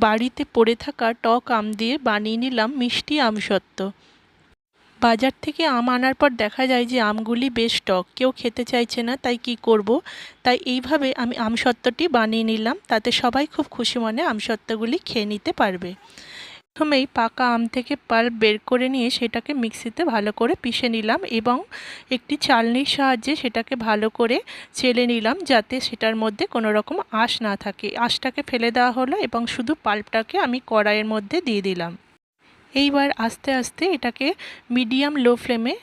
বাড়িতে পড়ে থাকা টক আম দিয়ে বানিয়ে নিলাম মিষ্টি আমসত্ত্ব বাজার থেকে আম আনার পর দেখা যায় যে আমগুলি বেশ টক, কেউ খেতে চাইছে না, তাই কি করব? তাই এইভাবে আমি আমসত্ত্বটি বানিয়ে নিলাম, তাতে সবাই খুব খুশি মনে আমসত্ত্বগুলি খেয়ে নিতে পারবে। প্রথমেই পাকা আম থেকে পাল্প বের করে নিয়ে সেটাকে মিক্সিতে ভালো করে পিষে নিলাম এবং একটি চালনির সাহায্যে সেটাকে ভালো করে চেলে নিলাম যাতে সেটার মধ্যে কোনো রকম আঁশ না থাকে। আঁশটাকে ফেলে দেওয়া হলো এবং শুধু পাল্পটাকে আমি কড়াইয়ের মধ্যে দিয়ে দিলাম। এইবার আস্তে আস্তে এটাকে মিডিয়াম লো ফ্লেমে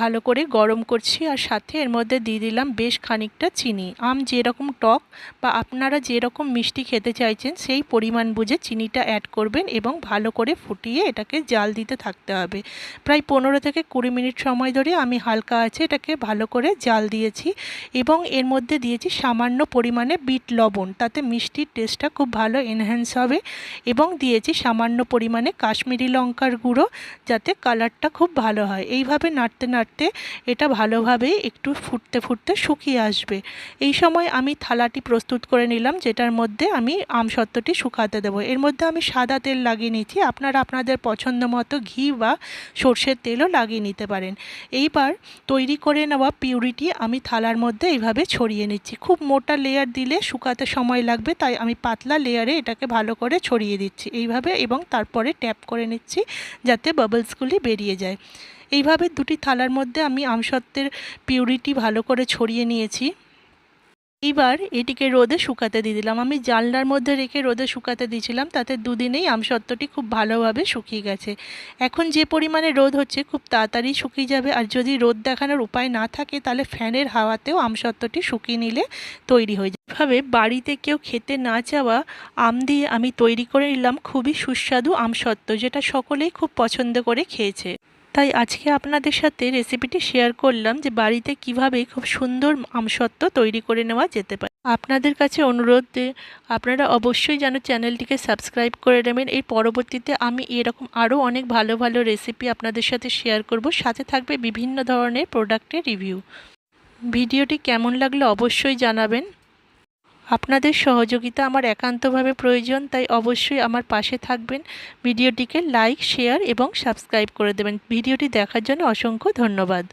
ভালো করে গরম করছি আর সাথে এর মধ্যে দিয়ে দিলাম বেশ খানিকটা চিনি। আম যেরকম টক বা আপনারা যেরকম মিষ্টি খেতে চাইছেন, সেই পরিমাণ বুঝে চিনিটা অ্যাড করবেন এবং ভালো করে ফুটিয়ে এটাকে জাল দিতে থাকতে হবে। প্রায় পনেরো থেকে কুড়ি মিনিট সময় ধরে আমি হালকা আছে এটাকে ভালো করে জাল দিয়েছি এবং এর মধ্যে দিয়েছি সামান্য পরিমাণে বিট লবণ। তাতে মিষ্টির টেস্টটা খুব ভালো এনহ্যান্স হবে এবং দিয়েছি সামান্য পরিমাণে কাশ্মীরি লঙ্কার গুঁড়ো যাতে কালারটা খুব ভালো হয়। এইভাবে নাড়তে নাড়তে এটা ভালোভাবে একটু ফুটতে ফুটতে শুকিয়ে আসবে। এই সময় আমি থালাটি প্রস্তুত করে নিলাম, যেটার মধ্যে আমি আমসত্ত্বটি শুকাতে দেবো। এর মধ্যে আমি সাদা তেল লাগিয়ে নিচ্ছি আপনারা আপনাদের পছন্দ মতো ঘি বা সর্ষের তেলও লাগিয়ে নিতে পারেন। এইবার তৈরি করে নেওয়া পিউরিটি আমি থালার মধ্যে এইভাবে ছড়িয়ে নিচ্ছি। খুব মোটা লেয়ার দিলে শুকাতে সময় লাগবে, তাই আমি পাতলা লেয়ারে এটাকে ভালো করে ছড়িয়ে দিচ্ছি। এইভাবে এবং তারপরে ট্যাপ করে নিচ্ছি। যাতে বাবলসগুলি বেরিয়ে যায়। এইভাবে দুটি থালার মধ্যে আমি আমসত্ত্বের পিউরিটি ভালো করে ছড়িয়ে নিয়েছি। এইবার এটিকে রোদে শুকাতে দিয়ে দিলাম। আমি জানলার মধ্যে রেখে রোদে শুকাতে দিয়েছিলাম, তাতে দুদিনেই আমসত্ত্বটি খুব ভালোভাবে শুকিয়ে গেছে। এখন যে পরিমাণে রোদ হচ্ছে খুব তাড়াতাড়ি শুকিয়ে যাবে, আর যদি রোদ দেখানোর উপায় না থাকে, তাহলে ফ্যানের হাওয়াতেও আমসত্ত্বটি শুকিয়ে নিলে তৈরি হয়ে এভাবে বাড়িতে কেউ খেতে না চাওয়া আম দিয়ে আমি তৈরি করে নিলাম খুবই সুস্বাদু আমসত্ত্ব, যেটা সকলেই খুব পছন্দ করে খেয়েছে। তাই আজকে আপনাদের সাথে রেসিপিটি শেয়ার করলাম যে বাড়িতে কীভাবে খুব সুন্দর আমসত্ত্ব তৈরি করে নেওয়া যেতে পারে। আপনাদের কাছে অনুরোধ আপনারা অবশ্যই যেন চ্যানেলটিকে সাবস্ক্রাইব করে নেবেন। এই পরবর্তীতে আমি এরকম আরও অনেক ভালো ভালো রেসিপি আপনাদের সাথে শেয়ার করব। সাথে থাকবে বিভিন্ন ধরনের প্রোডাক্টের রিভিউ ভিডিওটি কেমন লাগল অবশ্যই জানাবেন। আপনাদের সহযোগিতা আমার একান্তভাবে প্রয়োজন, তাই অবশ্যই আমার পাশে থাকবেন। ভিডিওটিকে লাইক, শেয়ার এবং সাবস্ক্রাইব করে দেবেন। ভিডিওটি দেখার জন্য অসংখ্য ধন্যবাদ।